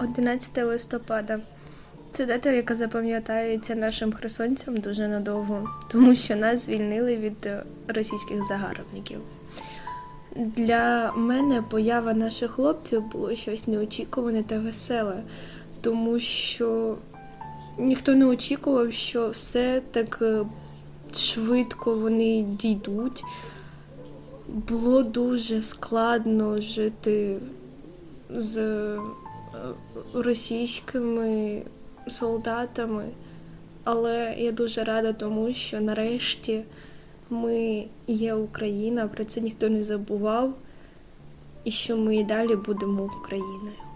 11 листопада. Це дата, яка запам'ятається нашим херсонцям дуже надовго, тому що нас звільнили від е, російських загарбників. Для мене поява наших хлопців було щось неочікуване та веселе, тому що ніхто не очікував, що все так е, швидко вони дійдуть. Було дуже складно жити з російськими солдатами, але я дуже рада тому, що нарешті ми є Україна, про це ніхто не забував, і що ми і далі будемо Україною.